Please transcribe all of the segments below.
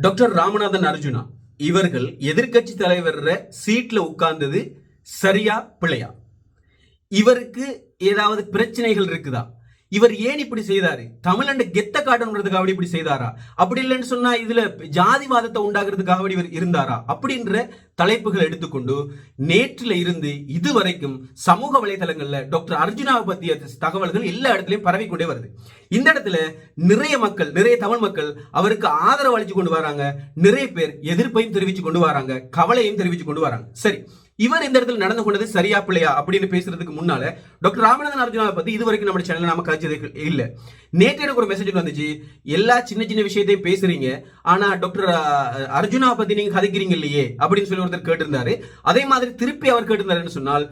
Doctor Ramanathan Arjuna. இவர்கள் எதிர்க்கட்சி தலைவர் சீட்ல உட்கார்ந்தது சரியா பிழையா? இவருக்கு ஏதாவது பிரச்சனைகள் இருக்குதா? இவர் ஏன் இப்படி செய்தாரு? தமிழண்ட கெத்த காட்டணுன்றதுக்காக இப்படி செய்தாரா? அப்படி இல்லைன்னு சொன்னா இதுல ஜாதிவாதத்தை உண்டாகிறதுக்காக இவர் இருந்தாரா? அப்படின்ற தலைப்புகள் எடுத்துக்கொண்டு நேற்றுல இருந்து இதுவரைக்கும் சமூக வலைதளங்கள்ல டாக்டர் அர்ஜுனாவை பத்திய தகவல்கள் எல்லா இடத்துலயும் பரவிக்கொண்டே வருது. இந்த இடத்துல நிறைய மக்கள் நிறைய தமிழ் மக்கள் அவருக்கு ஆதரவு அளிச்சு கொண்டு வராங்க. நிறைய பேர் எதிர்ப்பையும் தெரிவிச்சு கொண்டு வராங்க. கவலையும் தெரிவிச்சு கொண்டு வராங்க. சரி இவர் இந்த இடத்துல நடந்து கொண்டது சரியா பிள்ளையா அப்படின்னு பேசுறதுக்கு முன்னால டாக்டர் ராமநாதன் அர்ஜுனாவை பத்தி இது வரைக்கும் நம்ம சேனல்ல நாம கழிச்சது இல்ல. நேற்று எனக்கு ஒரு மெசேஜ் வந்துச்சு. எல்லா சின்ன சின்ன விஷயத்தையும் பேசுறீங்க. ஆனா டாக்டர் அர்ஜுனாவை பத்தி நீங்க கதைக்கிறீங்க இல்லையே அப்படின்னு சொல்லி ஒருத்தர் கேட்டிருந்தாரு. அதே மாதிரி திருப்பி அவர் கேட்டிருந்தாருன்னு சொன்னால்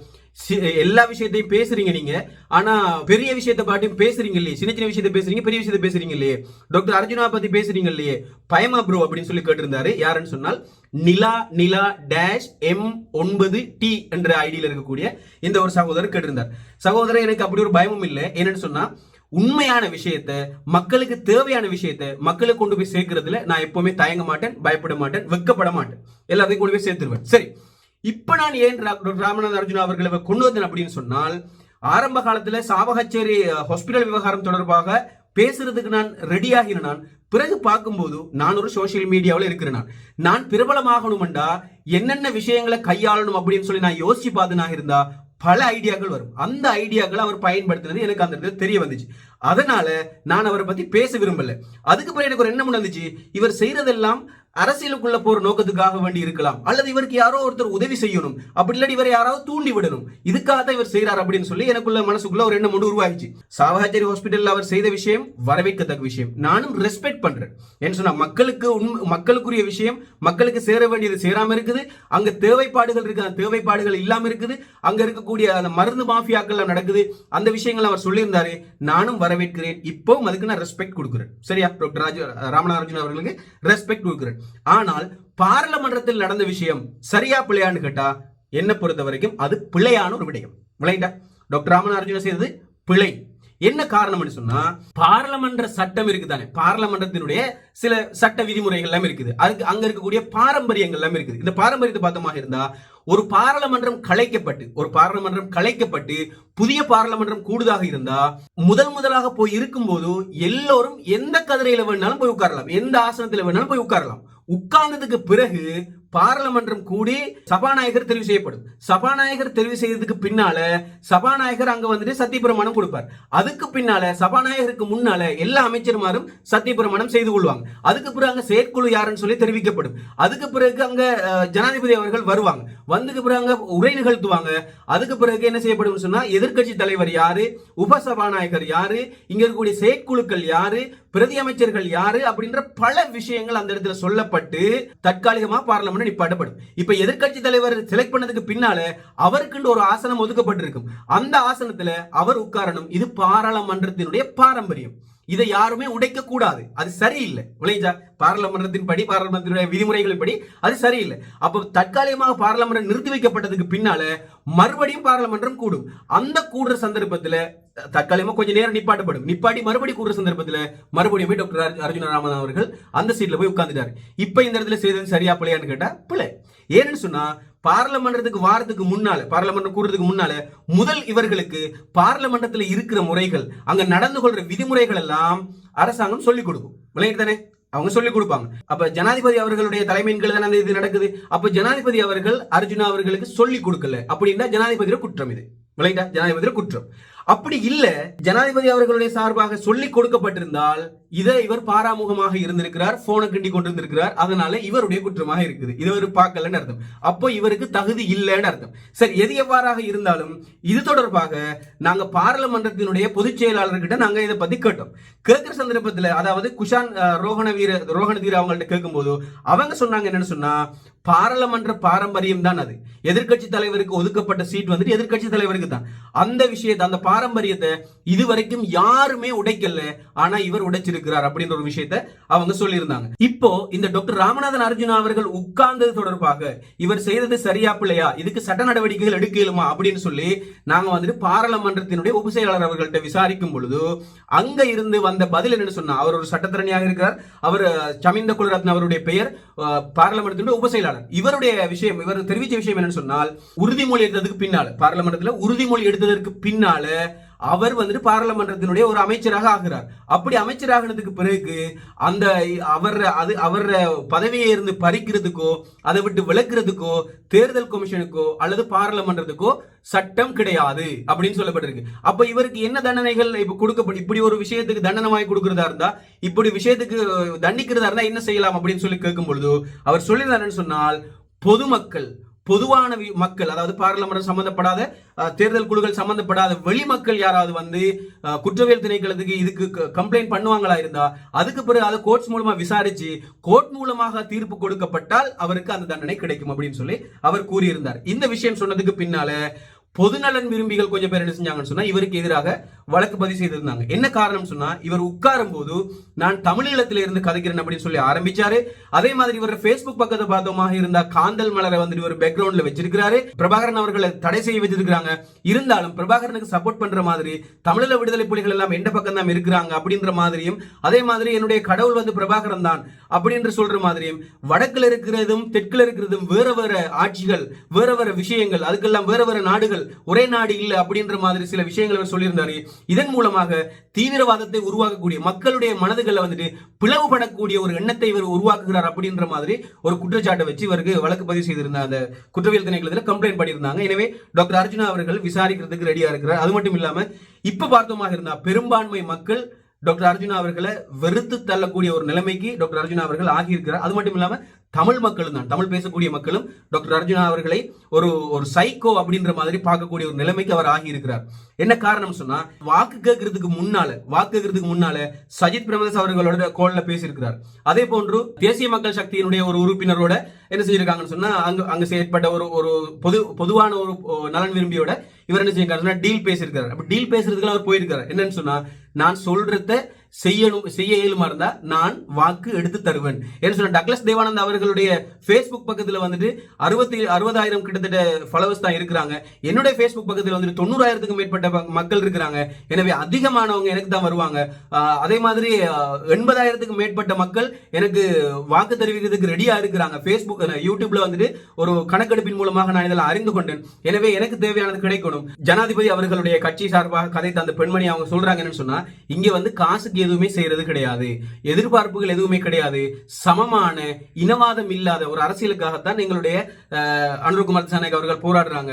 எல்லா விஷயத்தையும் பேசுறீங்க நீங்க. ஆனா பெரிய விஷயத்தை பாட்டியும் பேசுறீங்க இல்லையே. சின்ன சின்ன விஷயத்த பேசுறீங்க பெரிய விஷயத்த பேசுறீங்க இல்லையே. டாக்டர் அர்ஜுனா பத்தி பேசுறீங்க இல்லையே. பயமா ப்ரோ அப்படின்னு சொல்லி கேட்டிருந்தாரு. யாருன்னு சொன்னால் நிலா நிலா டேஷ் எம் ஒன்பது டி என்ற ஐடியில் இருக்கக்கூடிய இந்த ஒரு சகோதரர் கேட்டிருந்தார். சகோதரர் எனக்கு அப்படி ஒரு பயமும் இல்லை. என்னன்னு சொன்னா உண்மையான விஷயத்த மக்களுக்கு தேவையான விஷயத்த மக்களுக்கு கொண்டு போய் சேர்க்கறதுல நான் எப்பவுமே தயங்க மாட்டேன் பயப்பட மாட்டேன் வெக்கப்பட மாட்டேன். எல்லாத்தையும் கொண்டு போய் சேர்த்துருவேன். சரி. இப்ப நான் ஏன் ரா- டாக்டர் அர்ஜுனா அவர்களை கொண்டு வந்தேன் அப்படின்னு சொன்னால் ஆரம்ப காலத்துல சாவகச்சேரி ஹாஸ்பிட்டல் விவகாரம் தொடர்பாக பேசுறதுக்கு நான் ரெடியாகின நான். பிறகு பார்க்கும்போது நான் ஒரு சோஷியல் மீடியாவில் இருக்கிறேன் நான். நான் பிரபலமாகணும்டா என்னென்ன விஷயங்களை கையாளணும் அப்படின்னு சொல்லி நான் யோசிச்சு பார்த்துனாக இருந்தா பல ஐடியாக்கள் வரும். அந்த ஐடியாக்களை அவர் பயன்படுத்தினது எனக்கு அந்த இடத்துல தெரிய வந்துச்சு. அதனால நான் அவரை பத்தி பேச விரும்பல. அதுக்கு பிறகு எனக்கு ஒரு எண்ணம் வந்துச்சு. இவர் செய்யறதெல்லாம் அரசியலுக்குள்ள போற நோக்கத்துக்காக வேண்டி இருக்கலாம். அல்லது இவருக்கு யாரோ ஒருத்தர் உதவி செய்யணும். அப்படி இல்லாட்டி இவரை யாராவது தூண்டி விடணும். இதுக்காக தான் இவர் செய்யறாரு அப்படின்னு சொல்லி எனக்குள்ள மனசுக்குள்ள ஒரு எண்ணம் ஒன்று உருவாகிச்சு சாவகாச்சேரி ஹாஸ்பிட்டல் அவர் செய்த விஷயம் வரவேற்கத்தக்க விஷயம். நானும் ரெஸ்பெக்ட் பண்றேன். என்ன சொன்னா மக்களுக்கு உண்மை மக்களுக்குரிய விஷயம் மக்களுக்கு சேர வேண்டியது சேராம இருக்குது. அங்க தேவைப்பாடுகள் இருக்கு அந்த தேவைப்பாடுகள் இல்லாம இருக்குது. அங்க இருக்கக்கூடிய அந்த மருந்து மாஃபியாக்கள் நடக்குது. அந்த விஷயங்கள் அவர் சொல்லியிருந்தாரு. நானும் வரவேற்கிறேன். இப்போ அதுக்கு நான் ரெஸ்பெக்ட் கொடுக்குறேன். சரியா? டாக்டர் ராஜ ராமநாதர்ஜுன் அவர்களுக்கு ரெஸ்பெக்ட் கொடுக்குறேன். ஆனால் பாராளுமன்றத்தில் நடந்த விஷயம் சரியா பிள்ளையான்னு கேட்டா என்ன பொறுத்த வரைக்கும் அது பிள்ளையான ஒரு விடயம். விளையாண்டா டாக்டர் ராமநாதன் செய்தது பிழை. என்ன காரணம்னு சொன்னா பாராளுமன்ற சட்டம் இருக்குதானே? பாராளுமன்றத்தினுடைய சில சட்ட விதிமுறைகள் எல்லாம் இருக்குது. அதுக்கு அங்க இருக்கக்கூடிய பாரம்பரியங்கள் எல்லாம் இருக்குது. இந்த பாரம்பரியத்தை பார்த்தமாக இருந்தா ஒரு பாராளுமன்றம் கலைக்கப்பட்டு ஒரு பாராளுமன்றம் கலைக்கப்பட்டு புதிய பாராளுமன்றம் கூடுதாக இருந்தா முதல் முதலாக போய் இருக்கும்போது எல்லோரும் எந்த கதிரையில வேணாலும் போய் உட்காரலாம். எந்த ஆசனத்துல வேணாலும் போய் உட்காரலாம். உட்கார்ந்ததுக்கு பிறகு பாராளுமன்றம் கூடி சபாநாயகர் தெரிவு செய்யப்படும். சபாநாயகர் தெரிவு செய்ததுக்கு பின்னால சபாநாயகர் அங்க வந்துட்டு சத்தியப்பிரமாணம் கொடுப்பார். அதுக்கு பின்னால சபாநாயகருக்கு முன்னால எல்லா அமைச்சர்மாரும் சத்தியப்பிரமாணம் செய்து கொள்வாங்க. அதுக்கு பிறகு அங்க செயற்குழு யாருன்னு சொல்லி தெரிவிக்கப்படும். அதுக்கு பிறகு அங்க ஜனாதிபதி அவர்கள் வருவாங்க. வந்ததுக்கு பிறகு அங்க உரை நிகழ்த்துவாங்க. அதுக்கு பிறகு என்ன செய்யப்படும் சொன்னா எதிர்க்கட்சி தலைவர் யாரு? உப சபாநாயகர் யாரு? இங்க இருக்கக்கூடிய செயற்குழுக்கள் யாரு? பிரதி அமைச்சர்கள் யாரு அப்படின்ற பல விஷயங்கள் அந்த இடத்துல சொல்லப்பட்டு தற்காலிகமா பார்லமெண்ட் நிப்பாட்டப்படும். இப்ப எதிர்க்கட்சி தலைவர் செலக்ட் பண்ணதுக்கு பின்னால அவருக்குன்னு ஒரு ஆசனம் ஒதுக்கப்பட்டிருக்கும். அந்த ஆசனத்துல அவர் உட்காரணும். இது பாராளுமன்றத்தினுடைய பாரம்பரியம். இதை யாருமே உடைக்க கூடாது அது சரியில்லை. விளைஞ்சா பாராளுமன்றத்தின் படி பாராளுமன்ற விதிமுறைகளின்படி அது சரியில்லை. அப்போ தற்காலிகமாக பாராளுமன்றம் நிறுத்தி வைக்கப்பட்டதுக்கு பின்னால மறுபடியும் பாராளுமன்றம் கூடும். அந்த கூடுற சந்தர்ப்பத்தில் தற்காலிகமாக கொஞ்ச நேரம் நிப்பாட்டப்படும். நிப்பாட்டி மறுபடியும் கூடுற சந்தர்ப்பத்தில் மறுபடியும் போய் டாக்டர் அர்ஜுன ராமன் அவர்கள் அந்த சீட்ல போய் உட்கார்ந்துட்டார். இப்போ இந்த இடத்துல செய்தது சரியா பிள்ளையான்னு கேட்டால் பிள்ளை ஏன்னு சொன்னா பார்லமெண்டத்துக்கு வாரத்துக்கு முன்னால பார்லமெண்ட் கூடுறதுக்கு முன்னால முதல் இவர்களுக்கு பார்லமெண்டத்துல இருக்கிற முறைகள் அங்க நடந்து கொள்ற விதிமுறைகள் எல்லாம் அரசாங்கம் சொல்லிக் கொடுக்கும். விளையாட்டு தானே? அவங்க சொல்லிக் கொடுப்பாங்க. அப்ப ஜனாதிபதி அவர்களுடைய தலைமையின் கீழ் தானே அந்த இது நடக்குது? அப்ப ஜனாதிபதி அவர்கள் அர்ஜுனா அவர்களுக்கு சொல்லிக் கொடுக்கல. அப்படின்னா ஜனாதிபதியோட குற்றம் இது. விளையாட்டா ஜனாதிபதியோட குற்றம். அப்படி இல்ல. ஜனாதிபதி அவர்களுடைய சார்பாக சொல்லிக் கொடுக்கப்பட்டிருந்தால் இதை இவர் பாராமுகமாக இருந்திருக்கிறார் போனை கிண்டி கொண்டிருந்திருக்கிறார். அதனால இவருடைய குற்றமாக இருக்குது. இது இவர் பார்க்கலன்னு அர்த்தம். அப்போ இவருக்கு தகுதி இல்லைன்னு அர்த்தம். சரி எது எவ்வாறாக இருந்தாலும் இது தொடர்பாக நாங்க பாராளுமன்றத்தினுடைய பொதுச் செயலாளர்கிட்ட நாங்க இதை பத்தி கேட்டோம். கேட்கிற சந்தர்ப்பத்துல அதாவது குஷான் ரோஹண வீர ரோஹண வீர அவங்கள்ட்ட கேட்கும்போது அவங்க சொன்னாங்க என்னன்னு சொன்னா பாராளுமன்ற பாரம்பரியம் தான் அது. எதிர்கட்சி தலைவருக்கு ஒதுக்கப்பட்ட சீட் வந்துட்டு எதிர்க்கட்சி தலைவருக்கு தான். அந்த விஷயத்தை அந்த பாரம்பரியத்தை இதுவரைக்கும் யாருமே உடைக்கல. ஆனா இவர் உடைச்சிருக்கிறார் அப்படின்ற ஒரு விஷயத்த அவங்க சொல்லியிருந்தாங்க. இப்போ இந்த டாக்டர் ராமநாதன் அர்ஜுனா அவர்கள் உட்கார்ந்தது தொடர்பாக இவர் செய்தது சரியா பிள்ளையா? இதுக்கு சட்ட நடவடிக்கைகள் எடுக்கலுமா? அப்படின்னு சொல்லி நாங்க வந்துட்டு பாராளுமன்றத்தினுடைய உபசெயலாளர் அவர்கள்ட்ட விசாரிக்கும் பொழுது அங்க இருந்து வந்த பதில் என்னன்னு சொன்னா அவர் ஒரு சட்டத்திறனியாக இருக்கிறார். அவர் சமிந்த குலரத்ன அவருடைய பெயர் பாராளுமன்றத்தினுடைய உபசெயலாளர். இவருடைய விஷயம் இவர் தெரிவித்த விஷயம் என்னன்னு சொன்னால் உறுதிமொழி எடுத்ததுக்கு பின்னால பாராளுமன்றத்தில் உறுதிமொழி எடுத்ததற்கு பின்னால அவர் வந்துட்டு பாராளுமன்றத்தினுடைய ஒரு அமைச்சராக ஆகிறார். அப்படி அமைச்சராகினதுக்கு பிறகு அந்த அவர் அது அவர் பதவியை இருந்து பறிக்கிறதுக்கோ அதை விட்டு விளக்குறதுக்கோ தேர்தல் கமிஷனுக்கோ அல்லது பாராளுமன்றத்துக்கோ சட்டம் கிடையாது அப்படின்னு சொல்லப்பட்டிருக்கு. அப்ப இவருக்கு என்ன தண்டனைகள் இப்ப கொடுக்கப்படும் இப்படி ஒரு விஷயத்துக்கு தண்டனை வாங்கி கொடுக்கறதா இருந்தா இப்படி விஷயத்துக்கு தண்டிக்கிறதா இருந்தா என்ன செய்யலாம் அப்படின்னு சொல்லி கேட்கும் பொழுது அவர் சொல்லியிருந்தாருன்னு சொன்னால் பொதுமக்கள் பொதுவான மக்கள் அதாவது பாராளுமன்றம் சம்பந்தப்படாத தேர்தல் குழுக்கள் சம்பந்தப்படாத வெளி மக்கள் யாராவது வந்து குற்றவியல் திணைக்களத்துக்கு இதுக்கு கம்ப்ளைண்ட் பண்ணுவாங்களா இருந்தா அதுக்கு பிறகு அதை கோர்ட்ஸ் மூலமா விசாரிச்சு கோர்ட் மூலமாக தீர்ப்பு கொடுக்கப்பட்டால் அவருக்கு அந்த தண்டனை கிடைக்கும் அப்படின்னு சொல்லி அவர் கூறியிருந்தார். இந்த விஷயம் சொன்னதுக்கு பின்னால பொதுநலன் விரும்பிகள் கொஞ்சம் பேர் என்ன செஞ்சாங்கன்னு சொன்னா இவருக்கு எதிராக வழக்கு பதிவு செய்திருந்தாங்க. என்ன காரணம் சொன்னா இவர் உட்காரும் போது நான் தமிழீழத்தில இருந்து கதைக்கிறேன் அப்படின்னு சொல்லி ஆரம்பிச்சாரு. அதே மாதிரி இவர் ஃபேஸ்புக் பக்கத்தை பார்த்தோமாக இருந்தா காந்தல் மலரை வந்து இவர் பேக்ரவுண்ட்ல வச்சிருக்கிறாரு. பிரபாகரன் அவர்களை தடை செய்ய வச்சிருக்கிறாங்க. இருந்தாலும் பிரபாகரனுக்கு சப்போர்ட் பண்ற மாதிரி தமிழீழ விடுதலை புலிகள் எல்லாம் எந்த பக்கம் தான் இருக்கிறாங்க அப்படின்ற மாதிரியும் அதே மாதிரி என்னுடைய கடவுள் வந்து பிரபாகரன் தான் அப்படின்னு சொல்ற மாதிரியும் வடக்குல இருக்கிறதும் தெற்குல இருக்கிறதும் வேற வேற ஆட்சிகள் வேற வேற விஷயங்கள் அதுக்கெல்லாம் வேற வேற நாடுகள் ஒரே நாடு இல்லை அப்படின்ற மாதிரி சில விஷயங்கள் அவர் சொல்லியிருந்தாரு. இதன் மூலமாக தீவிரவாதத்தை உருவாக்கக்கூடிய மக்களுடைய மனதுகளை வந்துட்டு பிளவுபடக்கூடிய ஒரு எண்ணத்தை இவர் உருவாக்குகிறார் அப்படின்ற மாதிரி ஒரு குற்றச்சாட்டை வச்சு இவருக்கு வழக்கு பதிவு செய்திருந்தார் அந்த குற்றவியல் திணைக்களத்தில் கம்ப்ளைண்ட் பண்ணியிருந்தாங்க. எனவே டாக்டர் அர்ஜுனா அவர்கள் விசாரிக்கிறதுக்கு ரெடியா இருக்கிறார். அது மட்டும் இல்லாம இப்ப பார்த்தோமாக இருந்தா பெரும்பான்மை மக்கள் டாக்டர் அர்ஜுனா அவர்களை வெறுத்து தள்ளக்கூடிய ஒரு நிலைமைக்கு டாக்டர் அர்ஜுனா அவர்கள் ஆகியிருக்கிறார். அது மட்டும் இல்லாமல் தமிழ் மக்களும் தான். தமிழ் பேசக்கூடிய மக்களும் டாக்டர் அர்ஜுனா அவர்களை ஒரு ஒரு சைக்கோ அப்படின்ற மாதிரி பார்க்கக்கூடிய ஒரு நிலைமைக்கு அவர் ஆகியிருக்கிறார். என்ன காரணம் சொன்னா வாக்கு கேட்கறதுக்கு முன்னால வாக்கு கேட்கறதுக்கு முன்னால சஜித் பிரமதாஸ் அவர்களோட கோல்ல பேசியிருக்கிறார். அதே போன்று தேசிய மக்கள் சக்தியினுடைய ஒரு உறுப்பினரோட என்ன செஞ்சிருக்காங்கன்னு சொன்னா அங்க அங்க செயற்பட்ட ஒரு ஒரு பொது பொதுவான ஒரு நலன் விரும்பியோட இவர் என்ன செஞ்சிருக்காருன்னா டீல் பேசியிருக்காரு அப்ப டீல் பேசுறதுக்கு அவர் போயிருக்காரு என்னன்னு சொன்னா நான் சொல்றத செய்யணும் செய்ய இயலுமா இருந்தா நான் வாக்கு எடுத்து தருவேன். என்ன சொன்ன டக்ளஸ் தேவானந்த் அவர்களுடைய ஃபேஸ்புக் பக்கத்துல வந்துட்டு அறுபத்தி அறுபதாயிரம் கிட்டத்தட்ட ஃபாலோவர்ஸ் தான் இருக்கிறாங்க. என்னுடைய ஃபேஸ்புக் பக்கத்தில் வந்துட்டு தொண்ணூறாயிரத்துக்கும் மேற்பட்ட மக்கள் இருக்கிறாங்க. எனவே அதிகமானவங்க எனக்கு தான் வருவாங்க. அதே மாதிரி எண்பதாயிரத்துக்கும் மேற்பட்ட மக்கள் எனக்கு வாக்கு தெரிவிக்கிறதுக்கு ரெடியா இருக்கிறாங்க. ஃபேஸ்புக் யூடியூப்ல வந்துட்டு ஒரு கணக்கெடுப்பின் மூலமாக நான் இதெல்லாம் அறிந்து கொண்டேன். எனவே எனக்கு தேவையானது கிடைக்கணும். ஜனாதிபதி அவர்களுடைய கட்சி சார்பாக கதைத்த அந்த பெண்மணி அவங்க சொல்றாங்க சொன்னா இங்க வந்து காசுக்கு எதுவுமே செய்யறது கிடையாது. எதிர்பார்ப்புகள் எதுவுமே கிடையாது. சமமான இனவாதம் இல்லாத ஒரு அரசியலுக்காகத்தான் எங்களுடைய அஹ், அனுர்குமார் திசாநாயக் அவர்கள் போராடுறாங்க.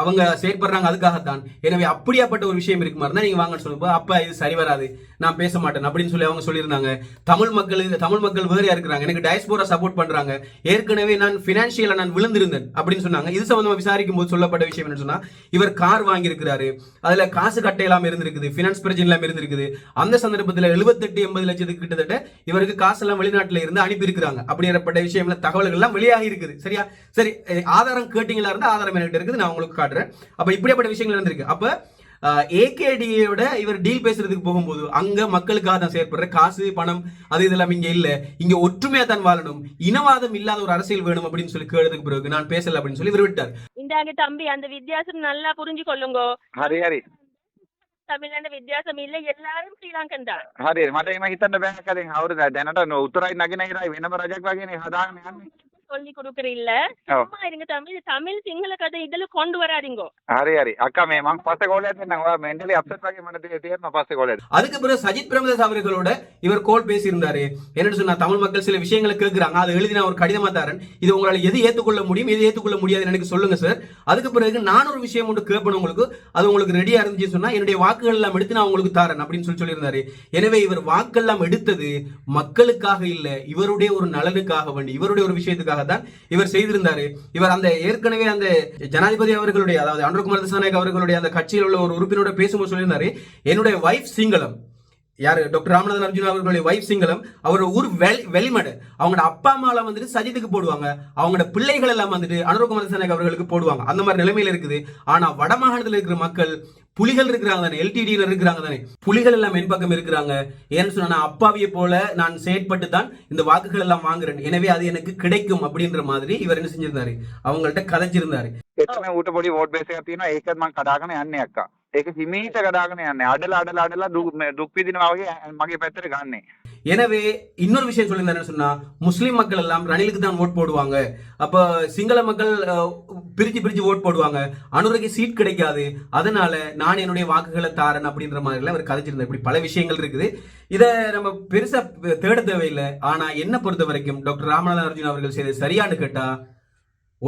அவங்க செயற்படுறாங்க அதுக்காகத்தான். எனவே அப்படியாப்பட்ட ஒரு விஷயம் இருக்குமா இருந்தா நீங்க வாங்க சொல்லுங்க. அப்ப இது சரி வராது. நான் பேச மாட்டேன் அப்படின்னு சொல்லி அவங்க சொல்லியிருந்தாங்க. தமிழ் மக்கள் தமிழ் மக்கள் வேறையா இருக்கிறாங்க? எனக்கு டயஸ்போரா சப்போர்ட் பண்றாங்க. ஏற்கனவே நான் பினான்சியலா நான் விழுந்திருந்தேன் அப்படின்னு சொன்னாங்க. இது சம்பந்தமா விசாரிக்கும் போது சொல்லப்பட்ட விஷயம் என்ன சொன்னா இவர் கார் வாங்கியிருக்கிறாரு. அதுல காசு கட்டை எல்லாம் இருந்திருக்குது. பினான்ஸ் பிரச்சனை எல்லாம் இருந்திருக்குது. அந்த சந்தர்ப்பத்தில் இதுல எழுபத்தெட்டு எண்பது லட்சத்துக்கு கிட்டத்தட்ட இவருக்கு காசெல்லாம் வெளிநாட்டுல இருந்து அனுப்பி இருக்கிறாங்க அப்படிங்கிறப்பட்ட விஷயம்ல தகவல்கள் எல்லாம் வெளியாகி இருக்குது. சரியா? சரி ஆதாரம் கேட்டீங்களா இருந்தா ஆதாரம் என்கிட்ட இருக்குது நான் உங்களுக்கு காட்டுறேன். அப்ப இப்படிப்பட்ட விஷயங்கள் இருந்திருக்கு அப்ப ஏகேடியோட இவர் டீல் பேசுறதுக்கு போகும்போது அங்க மக்களுக்காக தான் செயற்படுற காசு பணம் அது இதெல்லாம் இங்க இல்ல. இங்க ஒற்றுமையா தான் வாழணும். இனவாதம் இல்லாத ஒரு அரசியல் வேணும் அப்படின்னு சொல்லி கேட்டதுக்கு பிறகு நான் பேசல அப்படின்னு சொல்லி இவர் விட்டார். இந்த தம்பி அந்த வித்தியாசம் நல்லா புரிஞ்சு கொள்ளுங்க தமிழ்நாடு வித்தியாசம் இல்ல எல்லாரும் ஸ்ரீலங்கன் தான் හරි මට එම හිතන්න බෑ කලින් අවුරුද දැනට උතුරයි නගිනහිරයි වෙනම රජක් වගේනේ හදාගෙන යන්නේ சொல்லி கொடுக்குறீல்ல? சும்மா இருங்க தமிழ். தமிழ் சிங்கள கதை இதுல கொண்டு வராதீங்க. அரே அரே அக்கா மே மாங்க ஃபர்ஸ்ட் கோல் எடுத்தாங்க மென்டலி அப்செட் ஆகி மனது தேர்ன ஃபர்ஸ்ட் கோல் எடுத்து அதுக்கு பிறகு சஜித் பிரேமதாஸ் அவர்களோட இவர் கோல் பேசி இருந்தாரு என்னன்னு சொன்னா தமிழ் மக்கள் சில விஷயங்களை கேக்குறாங்க. அது எழுதி நான் ஒரு கடிதமா தரேன். இது உங்களால எது ஏத்துக்கொள்ள முடியும் எது ஏத்துக்கொள்ள முடியாது எனக்கு சொல்லுங்க சார் அதுக்கு பிறகு நான் ஒரு விஷயம் ஒன்று கேட்பேன் உங்களுக்கு. அது உங்களுக்கு ரெடியா இருந்துச்சு சொன்னா என்னுடைய வாக்குகள் எல்லாம் எடுத்து நான் உங்களுக்கு தரேன் அப்படின்னு சொல்லி சொல்லியிருந்தாரு. எனவே இவர் வாக்கெல்லாம் எடுத்தது மக்களுக்காக இல்ல இவருடைய ஒரு நலனுக்காக வேண்டி இவருடைய ஒரு விஷயத்துக்காக தான் இவர் செய்திருந்தாரு. இவர் அந்த ஏற்கனவே அந்த ஜனாதிபதி அவர்களுடைய அதாவது அனுர்குமார் திசாநாயக் அவர்களுடைய அந்த கட்சியில் உள்ள ஒரு உறுப்பினரோட பேசும்போது சொல்லியிருந்தாரு என்னுடைய வைஃப் சிங்களம். யார்? டாக்டர் ராமநாதன் அர்ஜுன் அவர்களுடைய வைஃப் சிங்களம். அவரோட ஊர் வெளி வெளிமடு. அவங்களோட அப்பா அம்மாலாம் வந்துட்டு சஜித்துக்கு போடுவாங்க. அவங்களோட பிள்ளைகள் எல்லாம் வந்துட்டு அனுரகுமார சேனக் அவர்களுக்கு போடுவாங்க. அந்த மாதிரி நிலைமையில இருக்குது. ஆனா வடமாகாணத்தில் இருக்கிற மக்கள் புலிகள் இருக்கிறாங்க தானே எல்டிடியில் இருக்கிறாங்க தானே. புலிகள் எல்லாம் மென்பக்கம் இருக்கிறாங்க. ஏன்னு சொன்னா அப்பாவியை போல நான் செயற்பட்டு தான் இந்த வாக்குகள் எல்லாம் வாங்குறேன். எனவே அது எனக்கு கிடைக்கும் அப்படின்ற மாதிரி இவர் என்ன செஞ்சிருந்தாரு? அவங்கள்ட்ட கதைச்சிருந்தாரு. எத்தனை ஊட்டப்படி ஓட் பேசி அப்படின்னா ஏக்கத்மான் கடாகன அண்ணே அக்கா. ඒක හිමීට කඩාගෙන යන්නේ. අඩලා අඩලා අඩලා දුක් මේ දුක් විඳිනවා වගේ මගේ පැත්තට ගන්නෙ. எனவே இன்னொரு விஷயம் சொல்லியிருந்தாருன்னு சொன்னா முஸ்லிம் மக்கள் எல்லாம் ரணிலுக்கு தான் ஓட் போடுவாங்க அப்ப சிங்கள மக்கள் அஹ், பிரிச்சு பிரிச்சு ஓட் போடுவாங்க அனுரைக்கு சீட் கிடைக்காது அதனால நான் என்னுடைய வாக்குகளை தாரேன் அப்படின்ற மாதிரி எல்லாம் அவர் கதைச்சிருந்தார் இப்படி பல விஷயங்கள் இருக்குது இத நம்ம பெருசா தேட தேவையில்லை ஆனா என்ன பொறுத்த வரைக்கும் டாக்டர் ராமநாதன் அர்ஜுன் அவர்கள் செய்தது சரியான்னு கேட்டா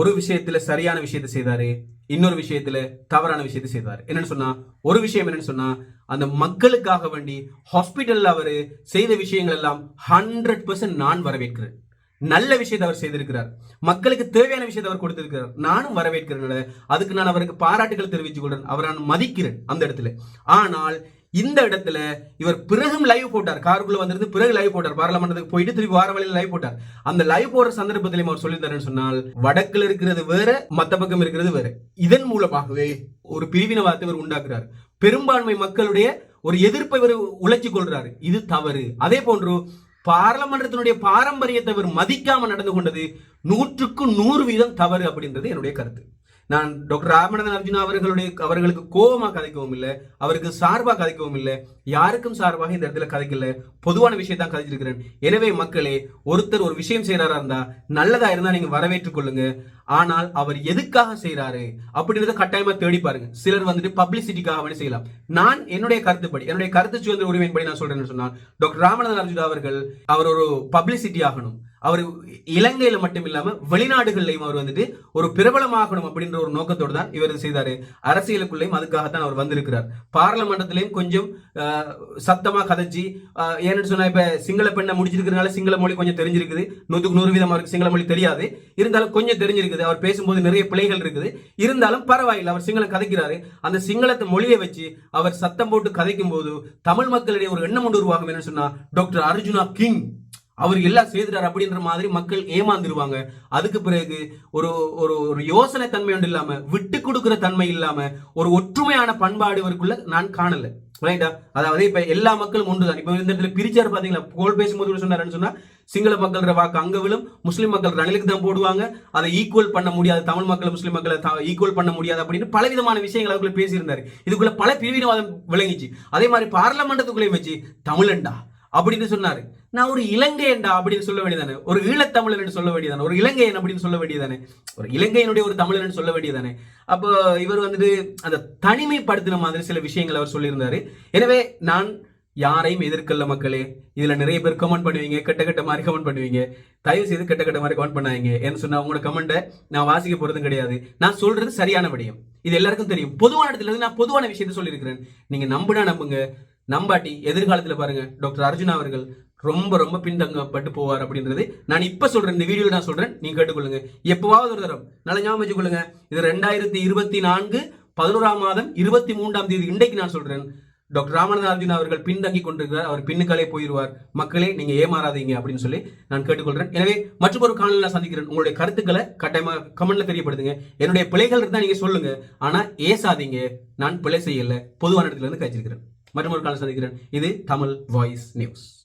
ஒரு விஷயத்துல சரியான விஷயத்தை செய்தாரு இன்னொரு விஷயத்துல தவறான விஷயத்தை செய்தார். என்னன்னு சொன்னா ஒரு விஷயம் என்னன்னு சொன்னா அந்த மக்களுக்காக வேண்டி ஹாஸ்பிட்டல்ல அவரு செய்த விஷயங்கள் எல்லாம் ஹண்ட்ரட் பெர்சன்ட் நான் வரவேற்கிறேன். நல்ல விஷயத்தை அவர் செய்திருக்கிறார். மக்களுக்கு தேவையான விஷயத்தை அவர் கொடுத்திருக்கிறார். நானும் வரவேற்கிறேன். அதுக்கு நான் அவருக்கு பாராட்டுகள் தெரிவித்துக் கொள்றேன். அவரை நான் மதிக்கிறேன் அந்த இடத்துல. ஆனால் இந்த இடத்துல இவர் பிறகும் லைவ் போட்டார். காருக்குள்ள வந்திருந்து பிறகு லைவ் போட்டார். பாராளுமன்றத்துக்கு போயிட்டு திருப்பி வார வழியில் லைவ் போட்டார். அந்த லைவ் போடுற சந்தர்ப்பத்திலையும் அவர் சொல்லியிருந்தாருன்னு சொன்னால் வடக்குல இருக்கிறது வேற மத்த பக்கம் இருக்கிறது வேற. இதன் மூலமாகவே ஒரு பிரிவினவாதத்தை இவர் உண்டாக்குறார். பெரும்பான்மை மக்களுடைய ஒரு எதிர்ப்பை இவர் உழைச்சி கொள்றாரு. இது தவறு. அதே போன்று பாராளுமன்றத்தினுடைய பாரம்பரியத்தை இவர் மதிக்காம நடந்து கொண்டது நூற்றுக்கு நூறு வீதம் தவறு அப்படின்றது என்னுடைய கருத்து. நான் டாக்டர் ராமநாதன் அர்ஜுனா அவர்களுடைய அவர்களுக்கு கோபமா கதைக்கவும் இல்லை அவருக்கு சார்பாக கதைக்கவும் இல்லை யாருக்கும் சார்பாக இந்த இடத்துல கதைக்கல பொதுவான விஷயத்தான் கதைச்சிருக்கிறேன். எனவே மக்களே ஒருத்தர் ஒரு விஷயம் செய்யறாரா இருந்தா நல்லதா இருந்தா நீங்க வரவேற்றுக் கொள்ளுங்க. ஆனால் அவர் எதுக்காக செய்யறாரு அப்படின்றத கட்டாயமா தேடி பாருங்க. சிலர் வந்துட்டு பப்ளிசிட்டிக்காக வேண்டி செய்யலாம். நான் என்னுடைய கருத்துப்படி என்னுடைய கருத்து சுதந்திர உரிமையின்படி நான் சொல்றேன்னு சொன்னால் டாக்டர் ராமநாதன் அர்ஜுனா அவர்கள் அவர் ஒரு பப்ளிசிட்டி ஆகணும். அவர் இலங்கையில் மட்டும் இல்லாமல் வெளிநாடுகள்லையும் அவர் வந்துட்டு ஒரு பிரபலமாகணும் அப்படின்ற ஒரு நோக்கத்தோடு தான் இவர் செய்தார். அரசியலுக்குள்ளேயும் அதுக்காகத்தான் அவர் வந்திருக்கிறார். பாராளுமன்றத்திலையும் கொஞ்சம் சத்தமாக கதைச்சி ஏன்னு சொன்னால் இப்போ சிங்கள பெண்ணை முடிச்சிருக்கிறதுனால சிங்கள மொழி கொஞ்சம் தெரிஞ்சிருக்குது. நூற்றுக்கு நூறு வீதம் அவருக்கு சிங்கள மொழி தெரியாது. இருந்தாலும் கொஞ்சம் தெரிஞ்சிருக்குது. அவர் பேசும்போது நிறைய பிழைகள் இருக்குது. இருந்தாலும் பரவாயில்லை. அவர் சிங்களம் கதைக்கிறாரு. அந்த சிங்களத்தை மொழியை வச்சு அவர் சத்தம் போட்டு கதைக்கும் போது தமிழ் மக்களிடையே ஒரு எண்ணம் ஒன்று உருவாகும். என்னன்னு சொன்னால் டாக்டர் அர்ஜுனா கிங். அவர் எல்லாம் செய்துட்டார் அப்படின்ற மாதிரி மக்கள் ஏமாந்துருவாங்க. அதுக்கு பிறகு ஒரு ஒரு ஒரு யோசனை தன்மை ஒன்று இல்லாம விட்டு கொடுக்கிற தன்மை இல்லாம ஒரு ஒற்றுமையான பண்பாடு இவருக்குள்ள நான் காணல. ரைட்டா அதாவது இப்ப எல்லா மக்களும் ஒன்றுதான். இப்ப இந்த இடத்துல பிரிச்சாரு பாத்தீங்களா? கோல் பேசும்போது கூட சொன்னாருன்னு சொன்னா? சிங்கள மக்கள் வாக்கு அங்க விழும் முஸ்லீம் மக்கள் ரணிலுக்கு தான் போடுவாங்க. அதை ஈக்குவல் பண்ண முடியாது. தமிழ் மக்கள் முஸ்லீம் மக்களை ஈக்குவல் பண்ண முடியாது அப்படின்னு பல விதமான விஷயங்கள் அதுக்குள்ள பேசியிருந்தாரு. இதுக்குள்ள பல பிரிவினவாதம் விளங்கிச்சு. அதே மாதிரி பார்லமெண்டத்துக்குள்ளேயும் வச்சு தமிழண்டா? அப்படின்னு சொன்னாரு. நான் ஒரு இலங்கையன்டா அப்படின்னு சொல்ல வேண்டியதானே ஒரு ஈழத்தமிழன் என்று சொல்ல வேண்டியதானே ஒரு இலங்கையன் அப்படின்னு சொல்ல வேண்டியதானே ஒரு இலங்கையனுடைய ஒரு தமிழன் சொல்ல வேண்டியதானே அப்போ இவர் வந்துட்டு அந்த தனிமைப்படுத்தின மாதிரி சில விஷயங்கள் அவர் சொல்லியிருந்தாரு. எனவே நான் யாரையும் எதிர்க்கல மக்களே இதுல நிறைய பேர் கமெண்ட் பண்ணுவீங்க கெட்ட கெட்ட மாதிரி கமெண்ட் பண்ணுவீங்க. தயவு செய்து கெட்ட கெட்ட மாதிரி கமெண்ட் பண்ணாங்க ஏன்னு சொன்னா உங்களோட கமெண்ட்டை நான் வாசிக்க போறதும் கிடையாது. நான் சொல்றது சரியான விடயம். இது எல்லாருக்கும் தெரியும். பொதுவான இடத்துல இருந்து நான் பொதுவான விஷயத்த சொல்லியிருக்கிறேன். நீங்க நம்புனா நம்புங்க. நம்பாட்டி எதிர்காலத்தில் பாருங்க டாக்டர் அர்ஜுனா அவர்கள் ரொம்ப ரொம்ப பின்தங்கப்பட்டு போவார் அப்படின்றது. நான் இப்போ சொல்றேன் இந்த வீடியோவில் நான் சொல்றேன் நீங்க கேட்டுக்கொள்ளுங்க. எப்பவாவது ஒரு தரம் நல்ல ஞாபகம் வச்சுக்கொள்ளுங்க. இது ரெண்டாயிரத்தி இருபத்தி நான்கு பதினோராம் மாதம் இருபத்தி மூன்றாம் தேதி. இன்றைக்கு நான் சொல்றேன் டாக்டர் ராமநாத அர்ஜுன் அவர்கள் பின்தங்கி கொண்டிருக்கிறார். அவர் பின்னுக்காலே போயிடுவார் மக்களே நீங்க ஏமாறாதீங்க அப்படின்னு சொல்லி நான் கேட்டுக்கொள்றேன். எனவே மற்றொரு காணொலியில் நான் சந்திக்கிறேன். உங்களுடைய கருத்துக்களை கட்டாயமாக கமெண்ட்ல தெரியப்படுத்துங்க. என்னுடைய பிழைகள் இருந்தால் நீங்க சொல்லுங்க. ஆனா ஏசாதீங்க. நான் பிழை செய்யல. பொதுவான இடத்துல இருந்து கழிச்சிருக்கிறேன். மற்றொரு காலம் சந்திக்கிறேன். இது தமிழ் வாய்ஸ் நியூஸ்